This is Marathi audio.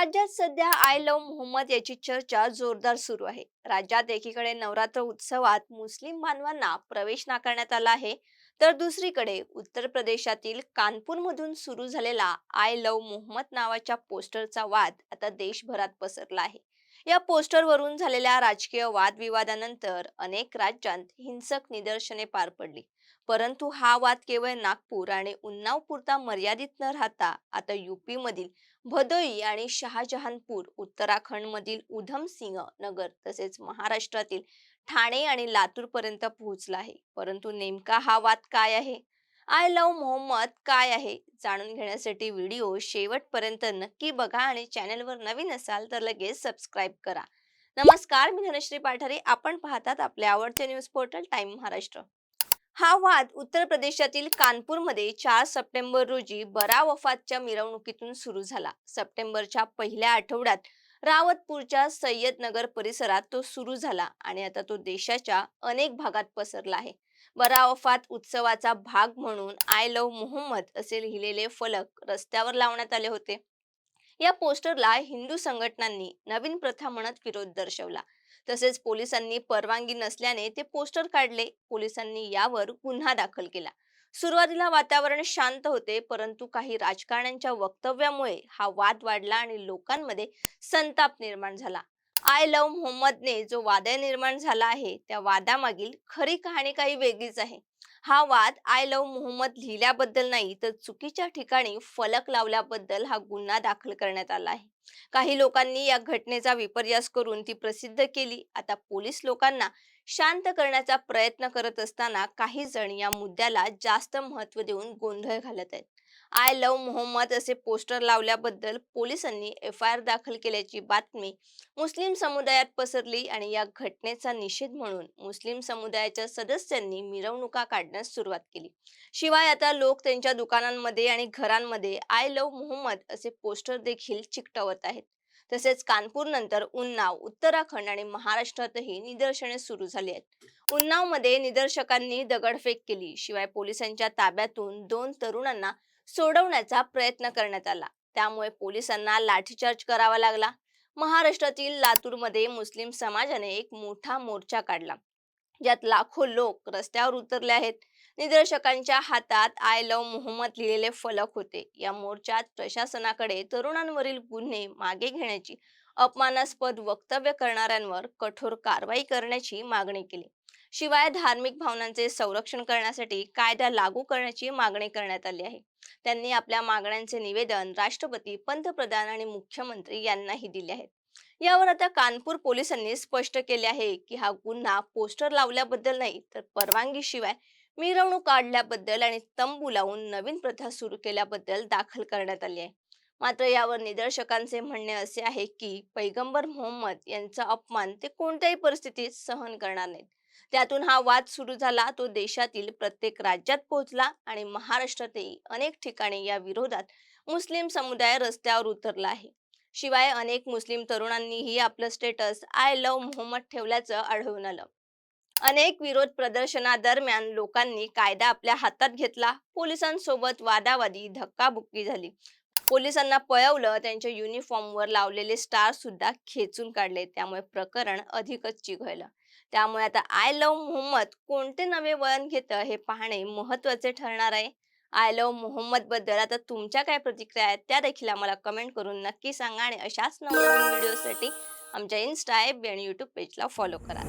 राज्यात सध्या आय लव्ह मोहम्मद याची चर्चा जोरदार सुरू आहे. राज्यात एकीकडे नवरात्र उत्सवात मुस्लिम बांधवांना प्रवेश नाकारण्यात आला आहे तर दुसरीकडे उत्तर प्रदेशातील कानपूरमधून सुरू झालेला आय लव्ह मोहम्मद नावाच्या पोस्टरचा वाद आता देशभरात पसरला आहे. या पोस्टरवरून झालेल्या राजकीय वादविवादानंतर अनेक राज्यांत हिंसक निदर्शने पार पडली. परंतु हा वाद केवळ नागपूर आणि उन्नाव पुरता मर्यादित न राहता आता युपी मधील भदोई आणि शहाजहानपूर उत्तराखंड मधील उधम सिंह नगर तसेच महाराष्ट्रातील ठाणे आणि लातूर पर्यंत पोहोचला आहे. परंतु नेमका हा वाद काय आहे? आय लव्ह मोहम्मद काय आहे? जाणून घेण्यासाठी व्हिडिओ शेवटपर्यंत नक्की बघा आणि चॅनलवर नवीन असाल तर लगेच सबस्क्राईब करा. नमस्कार मी धनश्री पाठारे. आपण पाहतात आपले आवडते न्यूज पोर्टल टाइम महाराष्ट्र. हा वाद उत्तर प्रदेशातील कानपूरमध्ये चार सप्टेंबर रोजी बरा वफातच्या मिरवणुकीतून सुरू झाला. सप्टेंबरच्या पहिल्या आठवड्यात रावतपूरच्या सय्यदनगर परिसरात तो सुरू झाला आणि आता तो देशाच्या अनेक भागात पसरला आहे. बरा वफात उत्सवाचा भाग म्हणून आय लव्ह मोहम्मद असे लिहिलेले फलक रस्त्यावर लावण्यात आले होते. या पोस्टरला हिंदू संघटनांनी नवीन प्रथा म्हणत विरोध दर्शवला. तसेच पोलिसांनी परवानगी नसल्याने ते पोस्टर काढले. पोलिसांनी यावर गुन्हा दाखल केला. सुरुवातीला वातावरण शांत होते परंतु काही राजकारण्यांच्या वक्तव्यामुळे हा वाद वाढला आणि लोकांमध्ये संताप निर्माण झाला. आय लव मोहम्मदने जो वादय निर्माण झाला आहे त्या वादामागील खरी कहाणी काही वेगळीच आहे. हा वाद आय लव्ह मोहम्मद लिहिल्याबद्दल नाही तर चुकीच्या ठिकाणी फलक लावल्याबद्दल हा गुन्हा दाखल करण्यात आला आहे. काही लोकांनी या घटनेचा विपर्यास करून ती प्रसिद्ध केली. आता पोलीस लोकांना शांत करण्याचा प्रयत्न करत असताना काही जण या मुद्द्याला जास्त महत्त्व देऊन गोंधळ घालत आहेत. आय लव्ह मोहम्मद असे पोस्टर लावल्याबद्दल पोलिसांनी एफ आय आर दाखल केल्याची बातमी मुस्लिम समुदायात पसरली आणि या घटनेचा निषेध म्हणून मुस्लिम समुदायाच्या सदस्यांनी मिरवणुका काढण्यास सुरुवात केली. शिवाय आता लोक त्यांच्या दुकानांमध्ये आणि घरांमध्ये आय लव्ह मोहम्मद असे पोस्टर देखील चिकटवत आहेत. तसेच कानपूर नंतर उन्नाव उत्तराखंड आणि महाराष्ट्रातही निदर्शने सुरू झाली आहेत. उन्नावमध्ये निदर्शकांनी दगडफेक केली. शिवाय पोलिसांच्या ताब्यातून दोन तरुणांना सोडवण्याचा प्रयत्न करण्यात आला. त्यामुळे पोलिसांना लाठीचार्ज करावा लागला. महाराष्ट्रातील लातूरमध्ये मुस्लिम समाजाने एक मोठा मोर्चा काढला. ज्यात लाखो लोक रस्त्यावर उतरले आहेत. निदर्शकांच्या हातात आय लव्ह मोहम्मद लिहिलेले फलक होते. या मोर्चात प्रशासनाकडे तरुणांवरील गुन्हे मागे घेण्याची अपमानास्पद वक्तव्य करणाऱ्यांवर कठोर कारवाई करण्याची मागणी केली. शिवाय धार्मिक भावनांचे संरक्षण करण्यासाठी कायदा लागू करण्याची मागणी करण्यात आली आहे. त्यांनी आपल्या मागण्यांचे निवेदन राष्ट्रपती पंतप्रधान आणि मुख्यमंत्री यांनाही दिले आहेत. यावर आता कानपूर पोलिसांनी स्पष्ट केले आहे की हा गुन्हा पोस्टर लावल्याबद्दल नाही तर परवानगी शिवाय मिरवणूक काढल्याबद्दल आणि तंबू लावून नवीन प्रथा सुरू केल्याबद्दल दाखल करण्यात आली आहे. मात्र यावर निदर्शकांचे म्हणणे असे आहे की पैगंबर मोहम्मद यांचा अपमान ते कोणत्याही परिस्थितीत सहन करणार नाहीत. त्यातून हा वाद सुरू झाला. तो देशातील प्रत्येक राज्यात पोहोचला आणि महाराष्ट्रातही अनेक ठिकाणी या विरोधात मुस्लिम समुदाय रस्त्यावर उतरला आहे. शिवाय अनेक मुस्लिम तरुणांनीही आपलं स्टेटस आय लव मोहम्मद ठेवल्याचं आढळून आलं. अनेक विरोध प्रदर्शनादरम्यान लोकांनी कायदा आपल्या हातात घेतला. पोलिसांसोबत वादावादी धक्काबुक्की झाली. पोलिसांना पळवलं त्यांच्या युनिफॉर्मवर लावलेले स्टार सुद्धा खेचून काढले. त्यामुळे प्रकरण अधिकच चिघळलं. त्यामुळे आता आय लव्ह मोहम्मद कोणते नवे वळण घेतं हे पाहणे महत्त्वाचे ठरणार आहे. आय लव्ह मोहम्मदबद्दल आता तुमच्या काय प्रतिक्रिया आहेत त्या देखील आम्हाला कमेंट करून नक्की सांगा आणि अशाच नवीन व्हिडिओसाठी आमच्या इन्स्टा ॲप आणि यूट्यूब पेजला फॉलो करा.